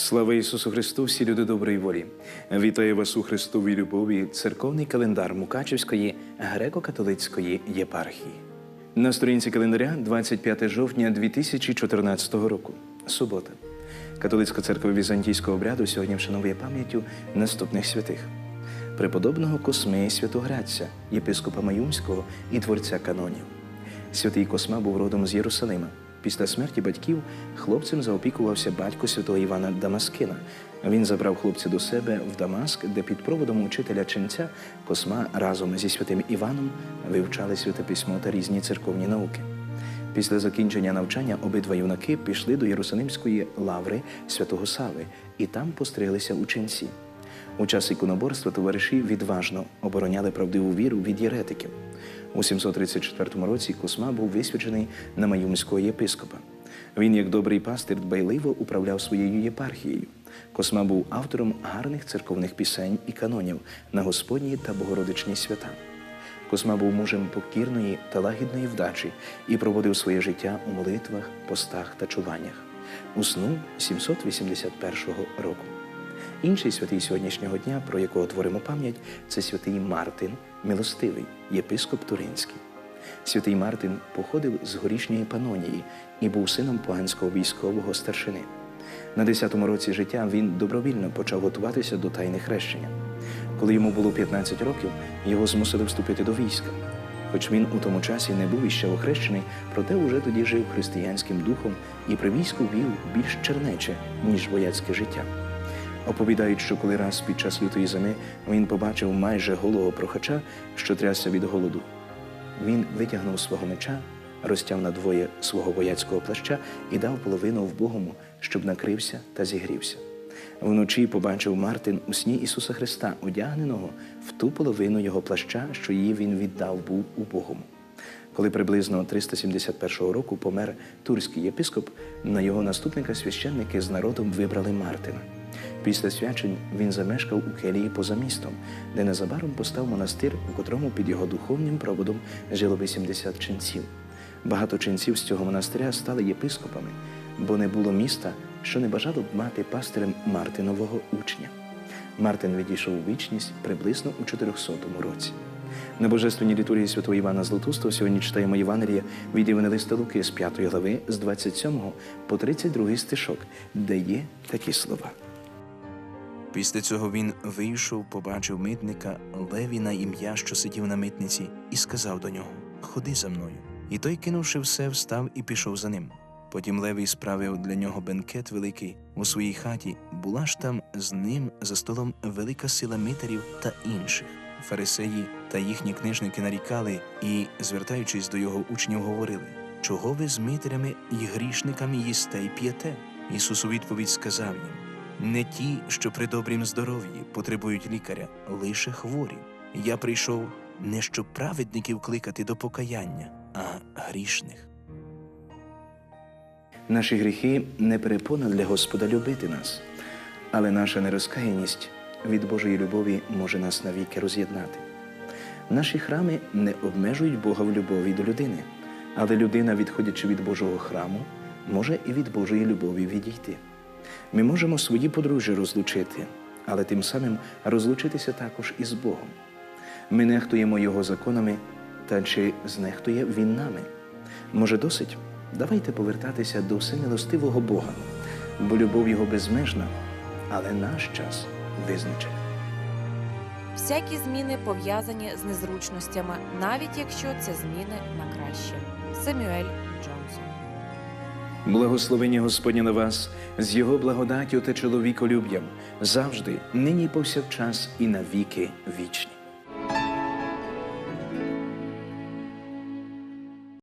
Слава Ісусу Христу, всі люди доброї волі. Вітаю вас у Христовій любові, церковний календар Мукачівської греко-католицької єпархії. На сторінці календаря 25 жовтня 2014 року. Субота. Католицька церква візантійського обряду сьогодні вшановує пам'яттю наступних святих: преподобного Космея Святоградця, єпископа Маюмського і творця канонів. Святий Косма був родом з Єрусалима. Після смерті батьків хлопцем заопікувався батько святого Івана Дамаскина. Він забрав хлопця до себе в Дамаск, де під проводом учителя ченця Косма разом зі святим Іваном вивчали святе письмо та різні церковні науки. Після закінчення навчання обидва юнаки пішли до Єрусалимської лаври святого Сави і там постриглися ученці. У час іконоборства товариші відважно обороняли правдиву віру від єретиків. У 734 році Косма був висвячений на Маюмського єпископа. Він, як добрий пастир, дбайливо управляв своєю єпархією. Косма був автором гарних церковних пісень і канонів на Господні та Богородичні свята. Косма був мужем покірної та лагідної вдачі і проводив своє життя у молитвах, постах та чуваннях. Уснув 781 року. Інший святий сьогоднішнього дня, про якого творимо пам'ять, це святий Мартин Милостивий, єпископ Туринський. Святий Мартин походив з горішньої Панонії і був сином поганського військового старшини. На 10-му році життя він добровільно почав готуватися до тайни хрещення. Коли йому було 15 років, його змусили вступити до війська. Хоч він у тому часі не був іще охрещений, проте уже тоді жив християнським духом і при війську вів більш чернече, ніж вояцьке життя. Оповідають, що коли раз під час лютої зими він побачив майже голого прохача, що трясся від голоду. Він витягнув свого меча, розтяв надвоє свого вояцького плаща і дав половину вбогому, щоб накрився та зігрівся. Вночі побачив Мартин у сні Ісуса Христа, одягненого в ту половину його плаща, що її він віддав був убогому. Коли приблизно 371 року помер турський єпископ, на його наступника священники з народом вибрали Мартина. Після свячень він замешкав у келії поза містом, де незабаром постав монастир, у котрому під його духовним проводом жило 80 ченців. Багато ченців з цього монастиря стали єпископами, бо не було міста, що не бажало б мати пастирем Мартинового учня. Мартин відійшов у вічність приблизно у 400 році. На божественній літургії святого Івана Златустого сьогодні читаємо Євангелія від Євангелиста Луки з 5 глави з 27 по 32 стишок, де є такі слова. Після цього він вийшов, побачив митника Леві на ім'я, що сидів на митниці, і сказав до нього: Ходи за мною. І той, кинувши все, встав і пішов за ним. Потім Левій справив для нього бенкет великий у своїй хаті. Була ж там з ним за столом велика сила митарів та інших. Фарисеї та їхні книжники нарікали і, звертаючись до його учнів, говорили: Чого ви з митарями і грішниками їсте й п'єте? Ісус у відповідь сказав їм: Не ті, що при добрім здоров'ї потребують лікаря, лише хворі. Я прийшов не щоб праведників кликати до покаяння, а грішних. Наші гріхи не перепона для Господа любити нас, але наша нерозкаяність від Божої любові може нас навіки роз'єднати. Наші храми не обмежують Бога в любові до людини, але людина, відходячи від Божого храму, може і від Божої любові відійти. Ми можемо свої подружжя розлучити, але тим самим розлучитися також із Богом. Ми нехтуємо Його законами, та чи знехтує Він нами? Може, досить? Давайте повертатися до всемилостивого Бога, бо любов Його безмежна, але наш час визначений. Всякі зміни пов'язані з незручностями, навіть якщо це зміни на краще. Семюель Джонсон. Благословення Господня на вас з Його благодаттю та чоловіколюб'ям завжди, нині повсякчас і навіки вічні.